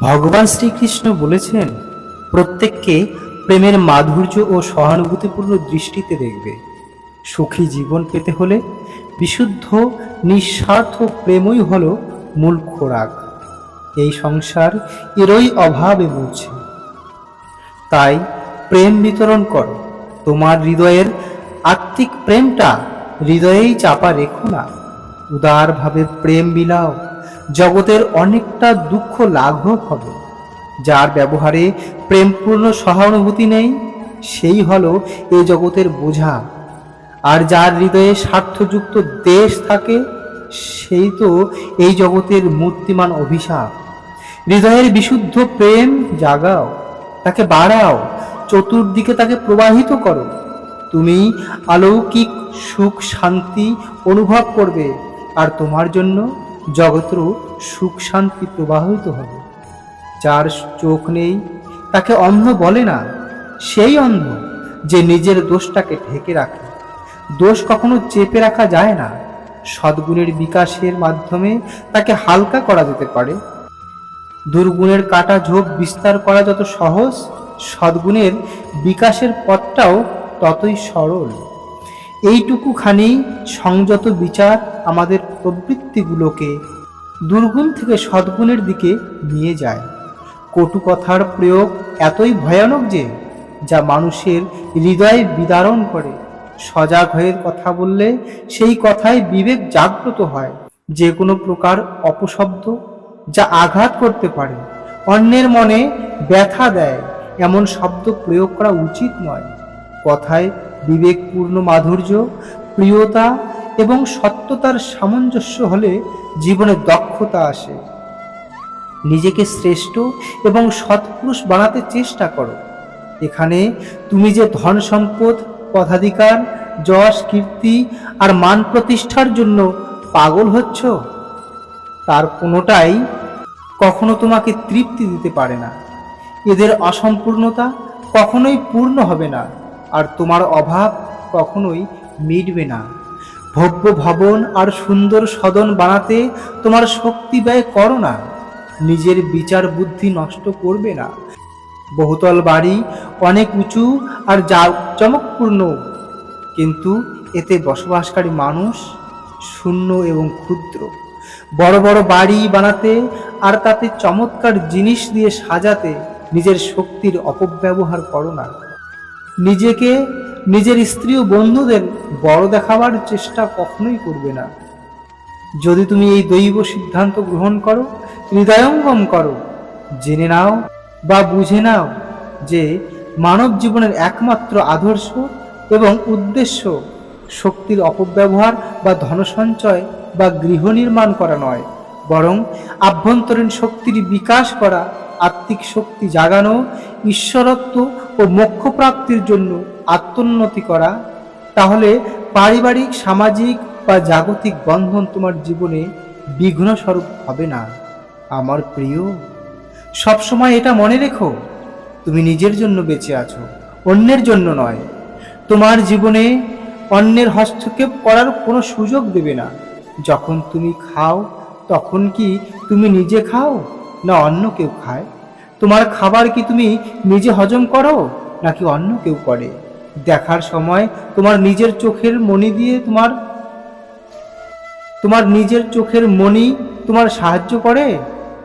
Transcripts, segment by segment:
ভগবান শ্রীকৃষ্ণ বলেছেন, প্রত্যেককে প্রেমের মাধুর্য ও সহানুভূতিপূর্ণ দৃষ্টিতে দেখবে। সুখী জীবন পেতে হলে বিশুদ্ধ, নিঃস্বার্থ প্রেমই হল মূল খোরাক। এই সংসার এরই অভাবে মরছে তাই প্রেম বিতরণ করো। তোমার হৃদয়ের আত্মিক প্রেমটা হৃদয়েই চাপা রেখো না। উদারভাবে প্রেম বিলাও। জগতের অনেকটা দুঃখ লাঘব হবে। যার ব্যবহারে প্রেমপূর্ণ সহানুভূতি নেই, সেই হলো এ জগতের বোঝা। আর যার হৃদয়ে স্বার্থযুক্ত দেশ থাকে, সেই তো এই জগতের মূর্তিমান অভিশাপ। হৃদয়ের বিশুদ্ধ প্রেম জাগাও, তাকে বাড়াও, চতুর্দিকে তাকে প্রবাহিত করো। তুমি অলৌকিক সুখ শান্তি অনুভব করবে। আর তোমার জন্য জগতেরও সুখ শান্তি প্রবাহিত হবে। যার চোখ নেই, তাকে অন্ধ বলে না। সেই অন্ধ যে নিজের দোষটাকে ঢেকে রাখে। দোষ কখনো চেপে রাখা যায় না। সদ্গুণের বিকাশের মাধ্যমে তাকে হালকা করা যেতে পারে। দুর্গুণের কাটা ঝোপ বিস্তার করা যত সহজ, সদ্গুণের বিকাশের পথটাও ততই সরল। এইটুকুখানি সংযত বিচার আমাদের প্রবৃত্তিগুলোকে দুর্গুণ থেকে সদ্গুণের দিকে নিয়ে যায়। কটু কথার প্রয়োগ এতই ভয়ানক যে, যা মানুষের হৃদয়ে বিদারণ করে। সজাগ হয়ে কথা বললে সেই কথায় বিবেক জাগ্রত হয়। যে কোনো প্রকার অপশব্দ যা আঘাত করতে পারে। অন্যের মনে ব্যথা দেয়। এমন শব্দ প্রয়োগ করা উচিত নয়। কথায় বিবেকপূর্ণ মাধুর্য, প্রিয়তা এবং সত্যতার সামঞ্জস্য হলে জীবনে দক্ষতা আসে। নিজেকে শ্রেষ্ঠ এবং সৎপুরুষ বানাতে চেষ্টা করো। এখানে তুমি যে ধন সম্পদ, পদাধিকার, যশ, কীর্তি আর মান প্রতিষ্ঠার জন্য পাগল হচ্ছ, তার কোনোটাই কখনো তোমাকে তৃপ্তি দিতে পারে না। এদের অসম্পূর্ণতা কখনোই পূর্ণ হবে না। আর তোমার অভাব কখনোই মিটবে না। ভব্য ভবন আর সুন্দর সদন বানাতে তোমার শক্তি ব্যয় করো না। নিজের বিচার বুদ্ধি নষ্ট করবে না। বহুতল বাড়ি অনেক উঁচু আর যা চমকপূর্ণ। কিন্তু এতে বসবাসকারী মানুষ শূন্য এবং ক্ষুদ্র। বড় বড় বাড়ি বানাতে আর তাতে চমৎকার জিনিস দিয়ে সাজাতে নিজের শক্তির অপব্যবহার করো না। নিজেকে, নিজের স্ত্রী ও বন্ধুদের বড় দেখাবার চেষ্টা কখনোই করবে না। যদি তুমি এই দৈব সিদ্ধান্ত গ্রহণ করো, হৃদয়ঙ্গম করো, জেনে নাও বা বুঝে নাও যে মানব জীবনের একমাত্র আদর্শ এবং উদ্দেশ্য শক্তির অপব্যবহার বা ধনসঞ্চয় বা গৃহ নির্মাণ করা নয়, বরং আভ্যন্তরীণ শক্তির বিকাশ করা আত্মিক শক্তি জাগানো, ঈশ্বরত্ব ও মোক্ষ প্রাপ্তির জন্য আত্মোন্নতি করা, তাহলে পারিবারিক, সামাজিক বা জাগতিক বন্ধন তোমার জীবনে বিঘ্ন স্বরূপ হবে না। আমার প্রিয়, সবসময় এটা মনে রেখো, তুমি নিজের জন্য বেঁচে আছো, অন্যের জন্য নয়। তোমার জীবনে অন্যের হস্তক্ষেপ করার কোনো সুযোগ দেবে না। যখন তুমি খাও, তখন কি তুমি নিজে খাও? না অন্য কেউ খায়? তোমার খাবার কি তুমি নিজে হজম করো, নাকি অন্য কেউ করে? দেখার সময় তোমার নিজের চোখের মনি দিয়ে তোমার তোমার নিজের চোখের মনি তোমার সাহায্য করে,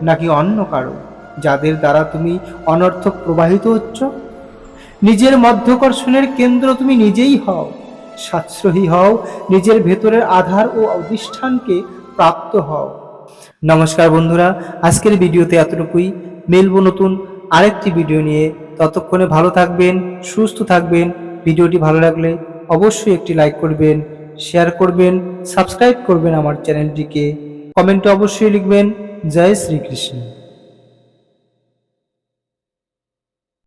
নাকি অন্য কারও, যাদের দ্বারা তুমি অনর্থক প্রবাহিত হচ্ছ? নিজের মধ্যকর্ষণের কেন্দ্র তুমি নিজেই হও, সাশ্রয়ী হও, নিজের ভেতরের আধার ও অধিষ্ঠানকে প্রাপ্ত হও। নমস্কার বন্ধুরা, আজকের ভিডিওতে এতটুকুই। মেলবো নতুন আরেকটি ভিডিও নিয়ে। ততক্ষণে ভালো থাকবেন, সুস্থ থাকবেন। ভিডিওটি ভালো লাগলে অবশ্যই একটি লাইক করবেন, শেয়ার করবেন, সাবস্ক্রাইব করবেন আমার চ্যানেলটিকে। কমেন্টে অবশ্যই লিখবেন, জয় শ্রীকৃষ্ণ।